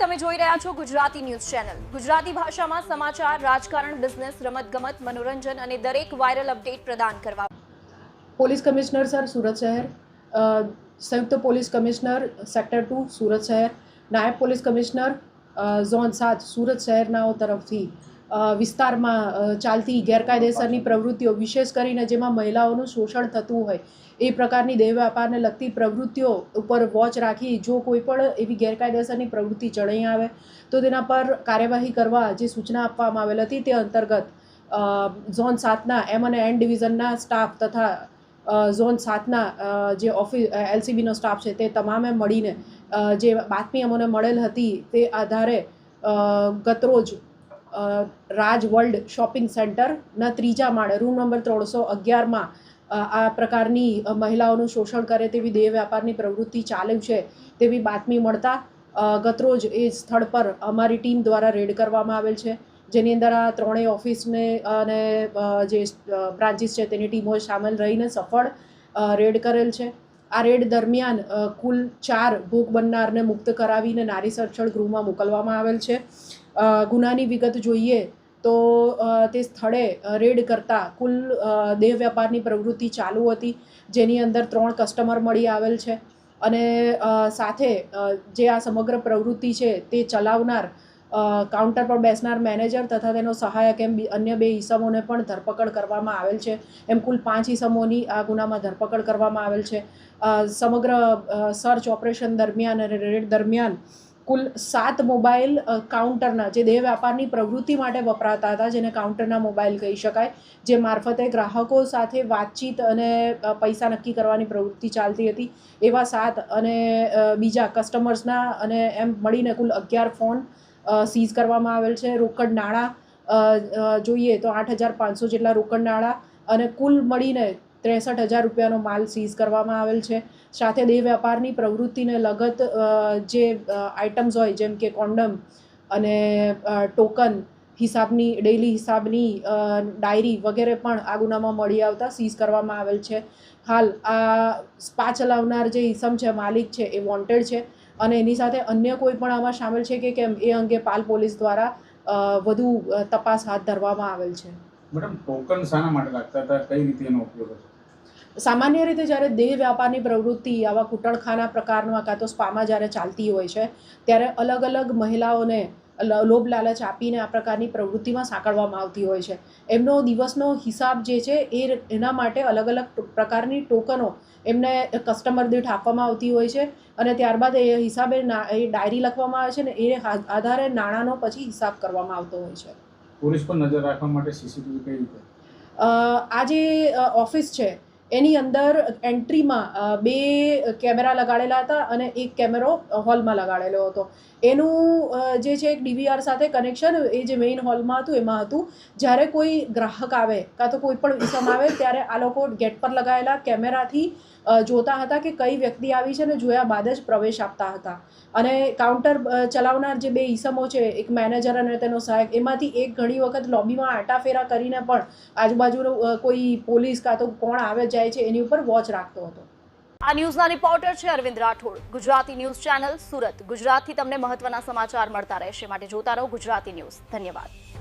તમે જોઈ રહ્યા છો ગુજરાતી ન્યૂઝ ચેનલ. ગુજરાતી ભાષામાં સમાચાર, રાજકારણ, બિઝનેસ, રમતગમત, મનોરંજન અને દરેક વાયરલ અપડેટ પ્રદાન કરવા. પોલીસ કમિશનર, સર, સુરત શહેર. સંયુક્ત police commissioner, sector two, Surat શહેર. નાયબ પોલીસ કમિશનર ઝોન સાત, સુરત શહેરનાઓ તરફથી. વિસ્તારમાં ચાલતી ગેરકાયદેસરની પ્રવૃત્તિઓ, વિશેષ કરીને જેમાં મહિલાઓનું શોષણ થતું હોય, એ પ્રકારની દેહ વ્યાપારને લગતી પ્રવૃત્તિઓ ઉપર વોચ રાખી જો કોઈ પણ એવી ગેરકાયદેસરની પ્રવૃત્તિ જણાઈ આવે, તો તેના પર કાર્યવાહી કરવા જે સૂચના આપવામાં આવેલ હતી તે અંતર્ગત ઝોન સાતના એમ અને એન ડિવિઝનના સ્ટાફ તથા ઝોન સાતના જે ઓફિસ એલસીબીનો સ્ટાફ છે તે તમામે મળીને જે બાતમી અમને મળેલ હતી તે આધારે ગતરોજ રાજ વર્લ્ડ શોપિંગ સેન્ટરના ત્રીજા માળે, રૂમ નંબર ત્રણસો અગિયારમાં આ પ્રકારની મહિલાઓનું શોષણ કરે તેવી દેહ વ્યાપારની પ્રવૃત્તિ ચાલુ છે તેવી બાતમી મળતા ગતરોજ એ સ્થળ પર અમારી ટીમ દ્વારા રેડ કરવામાં આવેલ છે. જેની અંદર આ ત્રણેય ઓફિસને અને જે બ્રાન્ચીસ છે તેની ટીમો સામેલ રહીને સફળ રેડ કરેલ છે. આ રેડ દરમિયાન કુલ ચાર ભોગ બનનારને મુક્ત કરાવીને નારી સંરક્ષણ ગૃહમાં મોકલવામાં આવેલ છે. ગુનાની વિગત જોઈએ તો તે સ્થળે રેડ કરતાં કુલ દેહ વ્યાપારની પ્રવૃત્તિ ચાલુ હતી, જેની અંદર ત્રણ કસ્ટમર મળી આવેલ છે. અને સાથે જે આ સમગ્ર પ્રવૃત્તિ છે તે ચલાવનાર કાઉન્ટર પર બેસનાર મેનેજર તથા તેનો સહાયક એમ અન્ય બે ઈસમોને પણ ધરપકડ કરવામાં આવેલ છે. એમ કુલ પાંચ ઈસમોની આ ગુનામાં ધરપકડ કરવામાં આવેલ છે. સમગ્ર સર્ચ ઓપરેશન દરમિયાન અને રેડ દરમિયાન કુલ સાત મોબાઈલ કાઉન્ટરના જે દેહ વ્યાપારની પ્રવૃત્તિ માટે વપરાતા હતા, જેને કાઉન્ટરના મોબાઈલ કહી શકાય, જે મારફતે ગ્રાહકો સાથે વાતચીત અને પૈસા નક્કી કરવાની પ્રવૃત્તિ ચાલતી હતી. એવા સાત અને બીજા કસ્ટમર્સના અને એમ મળીને કુલ અગિયાર ફોન સીઝ કરવામાં આવેલ છે. રોકડ નાણાં જોઈએ તો આઠ હજાર પાંચસો જેટલા રોકડ નાણાં અને કુલ મળીને ત્રેસઠ હજાર રૂપિયાનો માલ સીઝ કરવામાં આવેલ છે. સાથે દેહ વ્યાપારની પ્રવૃત્તિને લગત જે આઇટમ્સ હોય, જેમ કે કોન્ડમ અને ટોકન હિસાબની ડેઇલી હિસાબની ડાયરી વગેરે પણ આ ગુનામાં મળી આવતા સીઝ કરવામાં આવેલ છે. હાલ આ સ્પા ચલાવનાર જે ઇસમ છે, માલિક છે, એ વોન્ટેડ છે અને એની સાથે અન્ય કોઈ પણ આમાં સામેલ છે કે કેમ, એ અંગે પાલ પોલીસ દ્વારા વધુ તપાસ હાથ ધરવામાં આવેલ છે. મેડમ ટોકન શાના માટે લાગતા હતા? કઈ રીતે એનો ઉપયોગ હતો? સામાન્ય રીતે જ્યારે દેહ વ્યાપારની પ્રવૃત્તિ આવા કૂટણખાના પ્રકારનો કાં તો સ્પામાં જ્યારે ચાલતી હોય છે ત્યારે અલગ અલગ મહિલાઓને લોભ લાલચ આપીને આ પ્રકારની પ્રવૃત્તિમાં સાંકળવામાં આવતી હોય છે. એમનો દિવસનો હિસાબ જે છે એ એના માટે અલગ અલગ પ્રકારની ટોકનો એમને કસ્ટમર દીઠ આપવામાં આવતી હોય છે અને ત્યારબાદ એ હિસાબે એ ડાયરી લખવામાં આવે છે ને એ આધારે નાણાંનો પછી હિસાબ કરવામાં આવતો હોય છે. પોલીસ પર નજર રાખવા માટે સીસીટીવી કઈ રીતે? આ જે ઓફિસ છે એની અંદર એન્ટ્રીમાં બે કેમેરા લગાડેલા હતા અને એક કેમેરો હોલમાં લગાડેલો હતો. એનું જે છે એક ડીવીઆર સાથે કનેક્શન એ જે મેઇન હોલમાં હતું, એમાં હતું. જ્યારે કોઈ ગ્રાહક આવે, કાં તો કોઈ પણ ઇસમ આવે, ત્યારે આ લોકો ગેટ પર લગાવેલા કેમેરાથી જોતા હતા કે કઈ વ્યક્તિ આવી છે ને જોયા બાદ જ પ્રવેશ આપતા હતા. અને કાઉન્ટર ચલાવનાર જે બે ઈસમો છે, એક મેનેજર અને તેનો સહાયક, એમાંથી એક ઘણી વખત લોબીમાં આટાફેરા કરીને પણ આજુબાજુનો કોઈ પોલીસ કાં તો કોણ આવે, જાય છે, એની ઉપર વોચ રાખતો હતો. આ ન્યૂઝના રિપોર્ટર છે Arvind Rathod. Gujarati news channel Surat. ગુજરાતથી તમને મહત્વના સમાચાર મળતા રહેશે. માટે જોતા રહો ગુજરાતી ન્યૂઝ. ધન્યવાદ.